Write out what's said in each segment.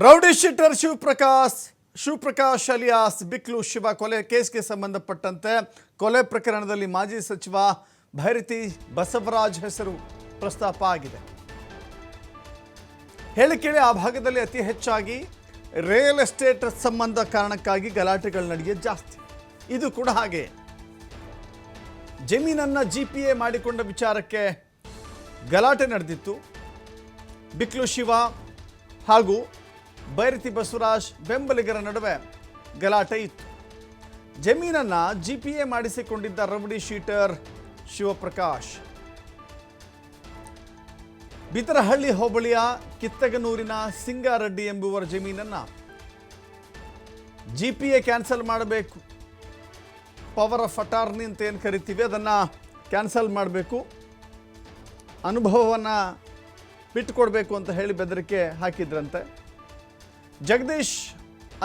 Rowdy sheeter Shivaprakash Shivaprakash alias, Biklu Shiva ಕೊಲೆ ಕೇಸ್ಗೆ ಸಂಬಂಧಪಟ್ಟಂತೆ ಕೊಲೆ ಪ್ರಕರಣದಲ್ಲಿ ಮಾಜಿ ಸಚಿವ ಭೈರತಿ ಬಸವರಾಜ್ ಹೆಸರು ಪ್ರಸ್ತಾಪ ಆಗಿದೆ. ಹೇಳಿ ಕೇಳಿ ಆ ಭಾಗದಲ್ಲಿ ಅತಿ ಹೆಚ್ಚಾಗಿ ರಿಯಲ್ ಎಸ್ಟೇಟ್ ಸಂಬಂಧ ಕಾರಣಕ್ಕಾಗಿ ಗಲಾಟೆಗಳು ನಡೆಯೋದು ಜಾಸ್ತಿ. ಇದು ಕೂಡ ಹಾಗೆ. ಜಮೀನನ್ನು ಜಿ ಪಿ ಎ ಮಾಡಿಕೊಂಡ ವಿಚಾರಕ್ಕೆ ಗಲಾಟೆ ನಡೆದಿತ್ತು. ಬಿಕ್ಲು ಶಿವ ಹಾಗೂ ಬೈರತಿ ಬಸವರಾಜ್ ಬೆಂಬಲಿಗರ ನಡುವೆ ಗಲಾಟೆ ಇತ್ತು. ಜಮೀನನ್ನು ಜಿ ಪಿ ಎ ಮಾಡಿಸಿಕೊಂಡಿದ್ದ ರವಡಿ ಶೀಟರ್ ಶಿವಪ್ರಕಾಶ್. ಬಿತರಹಳ್ಳಿ ಹೋಬಳಿಯ ಕಿತ್ತಗನೂರಿನ ಸಿಂಗಾರೆಡ್ಡಿ ಎಂಬುವರ ಜಮೀನನ್ನು ಜಿ ಪಿ ಎ ಕ್ಯಾನ್ಸಲ್ ಮಾಡಬೇಕು. ಪವರ್ ಆಫ್ ಅಟಾರ್ನಿ ಅಂತ ಏನು ಕರಿತೀವಿ ಅದನ್ನು ಕ್ಯಾನ್ಸಲ್ ಮಾಡಬೇಕು. ಅನುಭವವನ್ನು ಬಿಟ್ಟುಕೊಡ್ಬೇಕು ಅಂತ ಹೇಳಿ ಬೆದರಿಕೆ ಹಾಕಿದ್ರಂತೆ. ಜಗದೀಶ್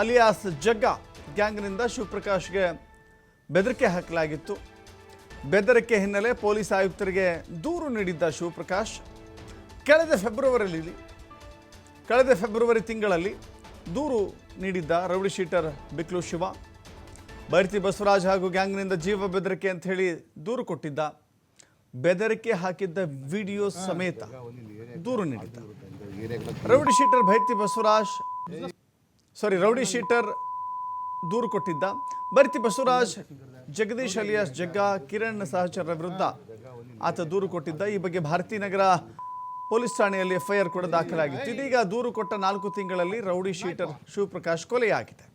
ಅಲಿಯಾಸ್ ಜಗ್ಗ ಗ್ಯಾಂಗ್ನಿಂದ ಶಿವಪ್ರಕಾಶ್ಗೆ ಬೆದರಿಕೆ ಹಾಕಲಾಗಿತ್ತು. ಬೆದರಿಕೆ ಹಿನ್ನೆಲೆ ಪೊಲೀಸ್ ಆಯುಕ್ತರಿಗೆ ದೂರು ನೀಡಿದ್ದ ಶಿವಪ್ರಕಾಶ್, ಕಳೆದ ಫೆಬ್ರವರಿಯಲ್ಲಿ, ಕಳೆದ ಫೆಬ್ರವರಿ ತಿಂಗಳಲ್ಲಿ ದೂರು ನೀಡಿದ್ದ ರೌಡಿ ಶೀಟರ್ ಬಿಕ್ಲು ಶಿವ, ಬೈರ್ತಿ ಬಸವರಾಜ್ ಹಾಗೂ ಗ್ಯಾಂಗ್ನಿಂದ ಜೀವ ಬೆದರಿಕೆ ಅಂತ ಹೇಳಿ ದೂರು ಕೊಟ್ಟಿದ್ದ, ಬೆದರಿಕೆ ಹಾಕಿದ್ದ ವಿಡಿಯೋ ಸಮೇತ ದೂರು ನೀಡಿದ್ದ. Rowdy sheeter Byrathi Basavaraj sorry rowdy sheeter ದೂರು ಕೊಟ್ಟಿದ್ದ. ಬರ್ತಿ ಬಸವರಾಜ್, ಜಗದೀಶ್ ಅಲಿಯಾಸ್, ಜಗ್ಗ, ಕಿರಣ್ ಸಹಚರರ ವಿರುದ್ಧ ಆತ ದೂರು ಕೊಟ್ಟಿದ್ದ. ಈ ಬಗ್ಗೆ ಭಾರತೀನಗರ ಪೊಲೀಸ್ ಠಾಣೆಯಲ್ಲಿ ಎಫ್ಐಆರ್ ಕೂಡ ದಾಖಲಾಗಿತ್ತು. ಇದೀಗ ದೂರು ಕೊಟ್ಟ ನಾಲ್ಕು ತಿಂಗಳಲ್ಲಿ ರೌಡಿ ಶೀಟರ್ ಶಿವಪ್ರಕಾಶ್ ಕೊಲೆಯಾಗಿದೆ.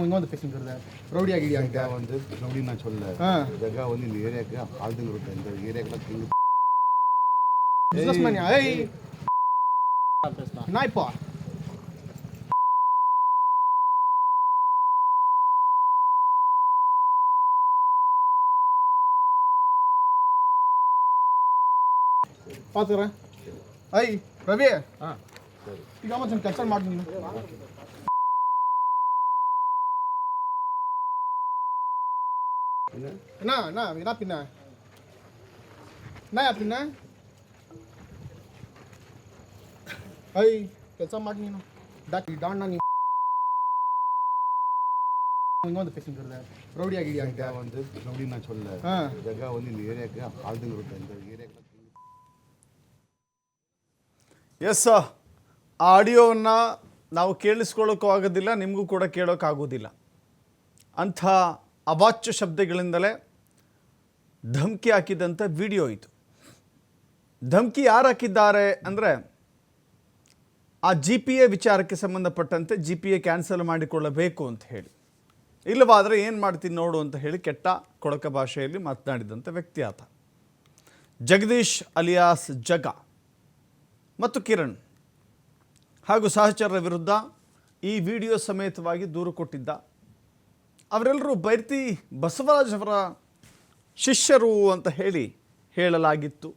ಡಾನ್ ನಾನು இன்னொரு பேசுங்கிறத ரவுடி ஆகிடியா ஜகா வந்து ரவுடி நான் சொல்ல ஆ ஜகா வந்து இந்த ஏரியாவுக்கு ஆளுங்க இருக்க இந்த ஏரியாக்கெல்லாம் கிங் பிசினஸ் மேன் ஏய் நான் இப்போ ಪಾತ್ರರ ಐ ರವಿ ಈಗ ಮತ್ತೆ ಕೆಲಸ ಮಾಡ್ತೀನಿ ನೀನು என்ன என்ன என்ன பின்ன என்ன பின்ன ಐ ಕೆಲಸ ಮಾಡಿ ನೀನು ಡಾಕ್ ಡಾನ್ ನಾನು ಇನ್ನೊಂದು பேசுங்கிறத ரவுடி ஆகிடியா ஜகா வந்து ரவுடி நான் சொல்ல ஆ ஜகா வந்து இந்த ஏரியாவுக்கு ஆளுங்க இருக்க இந்த ஏரியாக்கெல்லாம் கிங் ಎಸ್ ಆ ಆಡಿಯೋವನ್ನು ನಾವು ಕೇಳಿಸ್ಕೊಳ್ಳೋಕ್ಕೂ ಆಗೋದಿಲ್ಲ ನಿಮಗೂ ಕೂಡ ಕೇಳೋಕ್ಕಾಗೋದಿಲ್ಲ ಅಂಥ ಅವಾಚ್ಯ ಶಬ್ದಗಳಿಂದಲೇ ಧಮಕಿ ಹಾಕಿದಂಥ ವಿಡಿಯೋ ಇದು. ಧಮಕಿ ಯಾರು ಹಾಕಿದ್ದಾರೆ ಅಂದರೆ ಆ ಜಿ ಪಿ ಎ ವಿಚಾರಕ್ಕೆ ಸಂಬಂಧಪಟ್ಟಂತೆ ಜಿ ಪಿ ಎ ಕ್ಯಾನ್ಸಲ್ ಮಾಡಿಕೊಳ್ಳಬೇಕು ಅಂತ ಹೇಳಿ. ಇಲ್ಲವಾದರೆ ಏನು ಮಾಡ್ತೀನಿ ನೋಡು ಅಂತ ಹೇಳಿ ಕೆಟ್ಟ ಕೊಳಕ ಭಾಷೆಯಲ್ಲಿ ಮಾತನಾಡಿದಂಥ ವ್ಯಕ್ತಿ ಆತ. ಜಗದೀಶ್ ಅಲಿಯಾಸ್ ಜಗ ಮತ್ತು ಕಿರಣ್ ಹಾಗೂ ಸಹಚರರ ವಿರುದ್ಧ ಈ ವಿಡಿಯೋ ಸಮೇತವಾಗಿ ದೂರು ಕೊಟ್ಟಿದ್ದ ಅವರೆಲ್ಲರೂ ಬೈರ್ತಿ ಬಸವರಾಜ್ ಅವರ ಶಿಷ್ಯರು ಅಂತ ಹೇಳಿ ಹೇಳಲಾಗಿತ್ತು.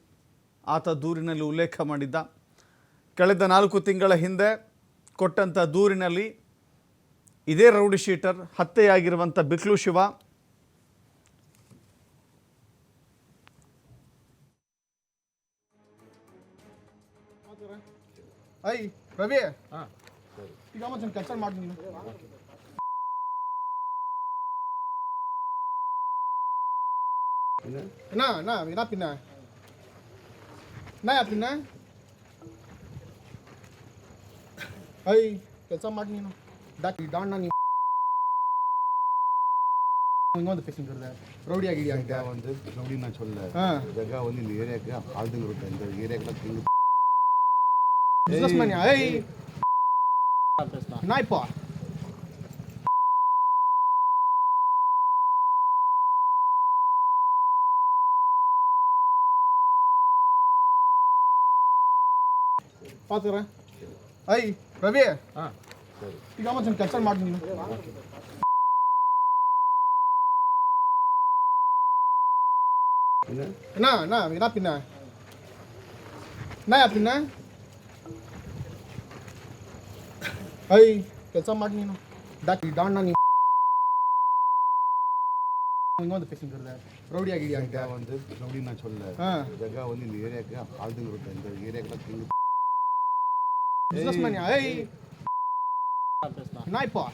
ಆತ ದೂರಿನಲ್ಲಿ ಉಲ್ಲೇಖ ಮಾಡಿದ್ದ. ಕಳೆದ ನಾಲ್ಕು ತಿಂಗಳ ಹಿಂದೆ ಕೊಟ್ಟಂಥ ದೂರಿನಲ್ಲಿ ಇದೇ ರೌಡಿ ಶೀಟರ್ ಹತ್ಯೆಯಾಗಿರುವಂಥ ಬಿಕ್ಲು ಶಿವ. ಐ ರವಿ. ಈಗ ಮತ್ತೆ ಕೆಲಸ ಮಾಡ್ತೀನಿ. என்ன என்ன என்ன பின்ன என்ன பின்ன ಐ ಕೆಲಸ ಮಾಡಿ ನೀನು ಡಾಕ್ ಡಾನ್ ನಾನು ಇನ್ನೊಂದು பேசுங்கிறத ரவுடி ஆகிடியா ஜகா வந்து ரவுடி நான் சொல்ல ஆ ஜகா வந்து இந்த ஏரியாவுக்கு ஆளுங்க இருக்க இந்த ஏரியாக்கெல்லாம் கிங் பிசினஸ் மேன் ஏய் நான் இப்போ ಪಾತ್ರರ ಐ ರವಿ ಈಗ ಮತ್ತೆ ಕೆಲಸ ಮಾಡಿ ನೀನು என்ன என்ன என்ன பின்ன என்ன பின்ன ಐ ಕೆಲಸ ಮಾಡಿ ನೀನು ಡಾಕ್ ಡಾನ್ ನಾನು இங்கே வந்து பேசிங்கிறத ரவுடி ஆகிடியா ஜகா வந்து ரவுடி நான் சொல்ல ஆ ஜகா வந்து இந்த ஏரியாவுக்கு ஆளுங்க இருக்கும் இந்த ஏரியாக்கெல்லாம் king Ei. Na semana, ei. ei. Naipa.